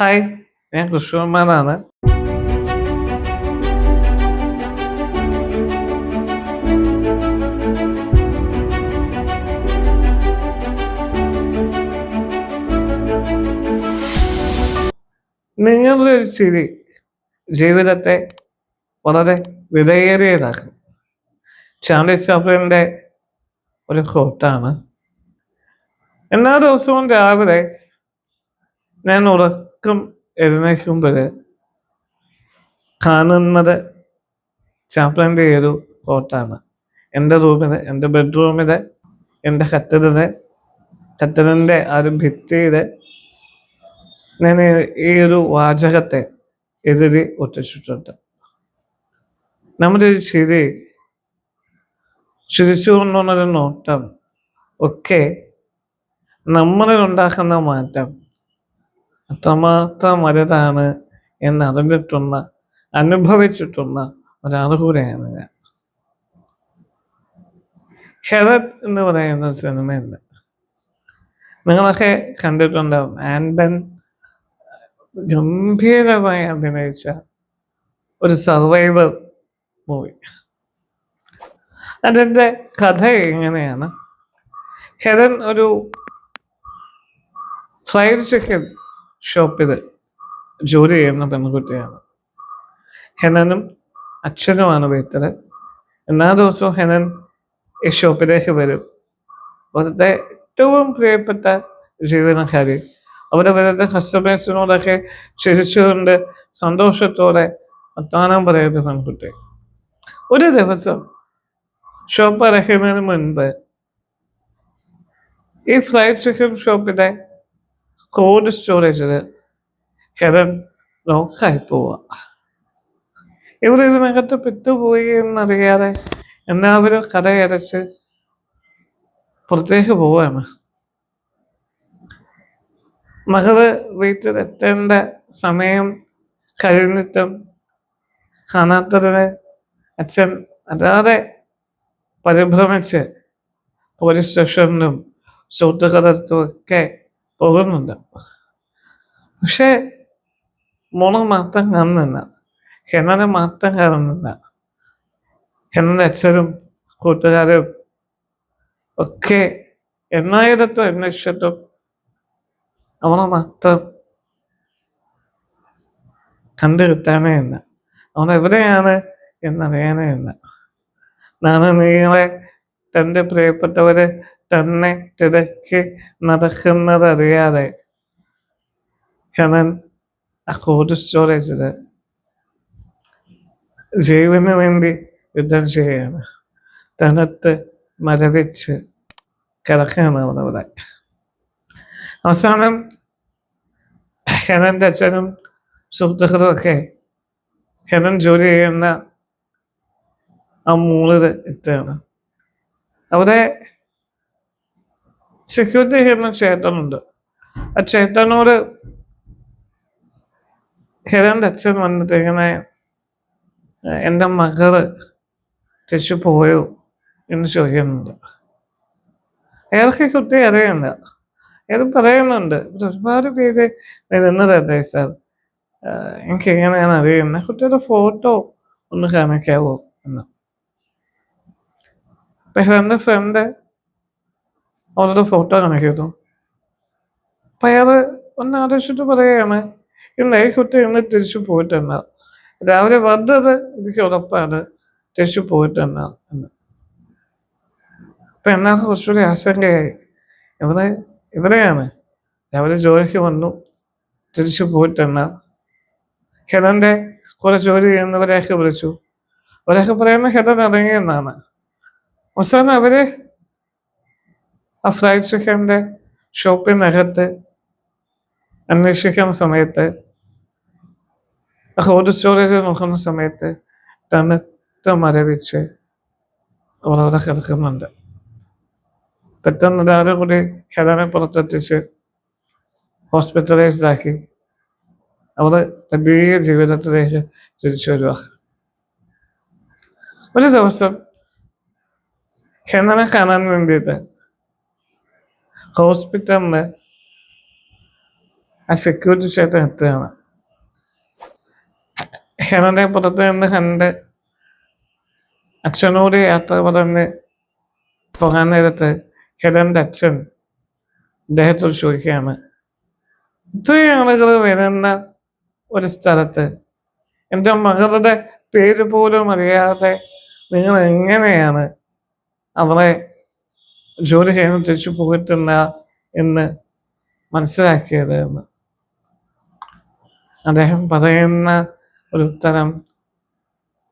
Hi. ഞാൻ കൃഷ്ണകുമാറാണ്. നിങ്ങളുടെ ഒരു ചിരി ജീവിതത്തെ വളരെ വിലയേറിയതാക്കും. ചാർലി ചാപ്ലിന്റെ ഒരു കോട്ടാണ് എല്ലാ ദിവസവും രാവിലെ ഞാൻ ഉറക്കം എഴുന്നേൽക്കുമ്പോൾ കാണുന്നത് ചാപ്ലന്റെ ഒരു കോട്ടാണ് എന്റെ റൂമിൽ എന്റെ ബെഡ്റൂമിൽ എന്റെ കട്ടിലിൽ കത്തലിന്റെ ആ ഒരു ഭിത്തിയിൽ ഞാൻ ഈ- ഒരു വാചകത്തെ എഴുതി ഒട്ടിച്ചിട്ടുണ്ട്. നമ്മുടെ ഒരു ചിരി ചിരിച്ചുകൊണ്ടുള്ളൊരു നോട്ടം ഒക്കെ നമ്മളിൽ ഉണ്ടാക്കുന്ന മാറ്റം അത്രമാത്രം വലുതാണ് എന്ന് അറിഞ്ഞിട്ടുള്ള അനുഭവിച്ചിട്ടുള്ള ഒരാൾ കൂടെയാണ് ഞാൻ. ഹെറൻ എന്ന് പറയുന്ന ഒരു സിനിമയുണ്ട്. നിങ്ങളൊക്കെ കണ്ടിട്ടുണ്ടാവും ആൻഡൻ ഗംഭീരമായി അഭിനയിച്ച ഒരു സർവൈവർ മൂവി. അതിന്റെ കഥ എങ്ങനെയാണ്? ഹെരൻ ഒരു ഫ്രൈഡ് ചിക്കൻ ഷോപ്പിൽ ജോലി ചെയ്യുന്ന പെൺകുട്ടിയാണ്. ഹെനനും അച്ഛനുമാണ് വീട്ടിൽ എല്ലാ ദിവസവും ഹെനൻ ഈ ഷോപ്പിലേക്ക് വരും. അവിടുത്തെ ഏറ്റവും പ്രിയപ്പെട്ട ജീവനക്കാരി അവിടെ വരുന്ന കസ്റ്റമേഴ്സിനോടൊക്കെ ചിരിച്ചുകൊണ്ട് സന്തോഷത്തോടെ വർത്താനം പറയുന്ന പെൺകുട്ടി. ഒരു ദിവസം ഷോപ്പ് അടയ്ക്കുന്നതിന് മുൻപ് ഈ ഫ്രൈഡ് ചിക്കൻ ഷോപ്പിന്റെ കോൾഡ് സ്റ്റോറേജിൽ ഹെറൻ ലോക്കായി പോവുക ഇവർ ഇതിനകത്ത് പെട്ടുപോയി എന്നറിയാതെ എല്ലാവരും കടയടച്ച് പുറത്തേക്ക് പോവാണ്. മകൾ വീട്ടിലെത്തേണ്ട സമയം കഴിഞ്ഞിട്ടും കാണാത്തതിന് അച്ഛൻ അല്ലാതെ പരിഭ്രമിച്ച് പോലീസ് സ്റ്റേഷനിലും സുഹൃത്തുക്കളടുത്തും ഒക്കെ പോകുന്നുണ്ട് പക്ഷെ മോൾ മാത്രം കാണുന്നില്ല. ഹെനനെ മാത്രം കാണുന്നില്ല. ഹെനന്റെ അച്ഛനും കൂട്ടുകാരും ഒക്കെ എന്നായിരത്തും അന്വേഷിച്ചിട്ടും അവളെ മാത്രം കണ്ടു കിട്ടാനേ ഇല്ല. അവൻ എവിടെയാണ് എന്നറിയാനേ ഇല്ല. നാളെ നിങ്ങളെ തന്റെ പ്രിയപ്പെട്ടവര് തന്നെ തിരക്കി നടക്കുന്നതറിയാതെ ഹെനൻ ആ കോഡ് സ്റ്റോറേജിൽ ജീവന് വേണ്ടി യുദ്ധം ചെയ്യാണ് തണുത്ത് മരവിച്ച് കിടക്കുകയാണ് അവിടെ. അവസാനം ഹെനന്റെ അച്ഛനും സുഹൃത്തുക്കളും ഒക്കെ ഹെനൻ ജോലി ചെയ്യുന്ന ആ മൂളിൽ എത്തുകയാണ്. അവിടെ സെക്യൂരിറ്റി ചെയ്യുന്ന ചേട്ടനുണ്ട്. ആ ചേട്ടനോട് ഹെരന്റെ അച്ഛൻ വന്നിട്ട് ഇങ്ങനെ "ഏഹ് എന്റെ മകൾ തിരിച്ചു പോയോ? എന്ന് ചോദിക്കുന്നുണ്ട്. അയാൾക്ക് കുട്ടി അറിയണ്ട അയാൾ പറയുന്നുണ്ട്. ഒരുപാട് പേര് വരുന്നതല്ലേ സാർ? എനിക്ക് എങ്ങനെയാണ് അറിയുന്നത്? കുട്ടിയുടെ ഫോട്ടോ ഒന്ന് കാണിക്കാവോ എന്ന്. അപ്പൊ എന്റെ ഫ്രണ്ട് അവളുടെ ഫോട്ടോ കാണിക്കുന്നു അപ്പൊ അയാൾ ഒന്ന് ആലോചിച്ചിട്ട് പറയുകയാണ് ഇല്ല ഈ കുട്ടി ഇന്ന് തിരിച്ചു പോയിട്ടെന്ന. രാവിലെ വന്നത് എനിക്ക് ഉറപ്പാണ് തിരിച്ചു പോയിട്ടെന്ന. എന്ന്. അപ്പൊ എന്നാ കുറച്ചുകൂടി ആശങ്കയായി. ഇവിടെ ഇവിടെയാണ് രാവിലെ ജോലിക്ക് വന്നു തിരിച്ചു പോയിട്ടെന്ന. ഹെലന്റെ കുറെ ജോലി ചെയ്യുന്നവരെയൊക്കെ വിളിച്ചു. അവരൊക്കെ പറയുന്ന ഹെലൻ ഇറങ്ങിയെന്നാണ് അവസാനം അവർ ഫ്രൈഡ് ചിക്കന്റെ ഷോപ്പിനകത്ത് അന്വേഷിക്കുന്ന സമയത്ത് കോൾഡ് സ്റ്റോറേജ് നോക്കുന്ന സമയത്ത് തണുത്ത മരവിച്ച് അവിടെ കിടക്കുന്നുണ്ട്. പെട്ടെന്ന് ഒരാളും കൂടി ഹെലനെ പുറത്തെത്തിച്ച് ഹോസ്പിറ്റലൈസ്ഡ് ആക്കി. അവർ വലിയ ജീവിതത്തിലേക്ക് തിരിച്ചു വരിക. ഒരു ദിവസം ഹെലനെ കാണാൻ വേണ്ടിയിട്ട് ഹോസ്പിറ്റലിൽ ആ സെക്യൂരിറ്റി ചേട്ടൻ എത്തുകയാണ്. ഹെനന്റെ പുറത്ത് നിന്ന് കണ്ട് അച്ഛനോട് യാത്ര പറഞ്ഞ് പോകാൻ നേരത്ത് ഹെലന്റെ അച്ഛൻ അദ്ദേഹത്തോട് ചോദിക്കുകയാണ് ഇത്രയും ആളുകൾ വരുന്ന ഒരു സ്ഥലത്ത് എന്റെ മകളുടെ പേര് പോലും അറിയാതെ നിങ്ങൾ എങ്ങനെയാണ് അവളെ ജോലി ചെയ്യാൻ തിരിച്ചു പോയിട്ടില്ല എന്ന് മനസ്സിലാക്കിയത് എന്ന്. അദ്ദേഹം പറയുന്ന ഒരു ഉത്തരം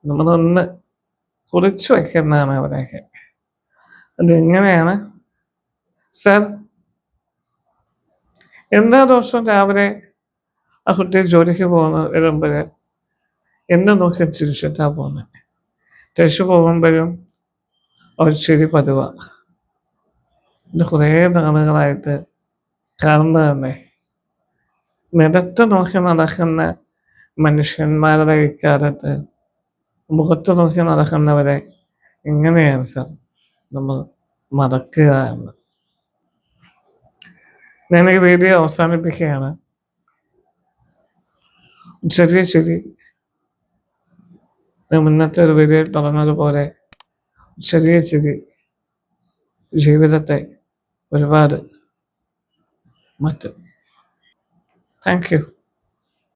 നമ്മളൊന്ന് കുറിച്ചു വയ്ക്കുന്നതാണ് അവരെയൊക്കെ. അതെങ്ങനെയാണ് സർ എല്ലാ ദിവസവും രാവിലെ ആ കുട്ടി ജോലിക്ക് പോകുന്ന വരുമ്പോൾ എന്നെ നോക്കി ചിരിച്ചിട്ടാ പോകുന്നത് തിരിച്ചു പോകുമ്പോഴും ഒരു ചിരി പതിവാണ് ഇത് കുറേ നാളുകളായിട്ട് കാണുന്നത് തന്നെ നിലത്ത് നോക്കി നടക്കുന്ന മനുഷ്യന്മാരുടെ ഇക്കാലത്ത് മുഖത്ത് നോക്കി നടക്കുന്നവരെ എങ്ങനെയാണ് സർ നമ്മൾ മറക്കുക എന്ന്? ഞാൻ ഈ വീഡിയോ അവസാനിപ്പിക്കുകയാണ്. ചെറിയ ചെറിയ മുന്നത്തെ ഒരു വീഡിയോയിൽ പറഞ്ഞതുപോലെ ചെറിയ ചെറിയ ജീവിതത്തെ ഒരുപാട്. മാറ്റും. Thank you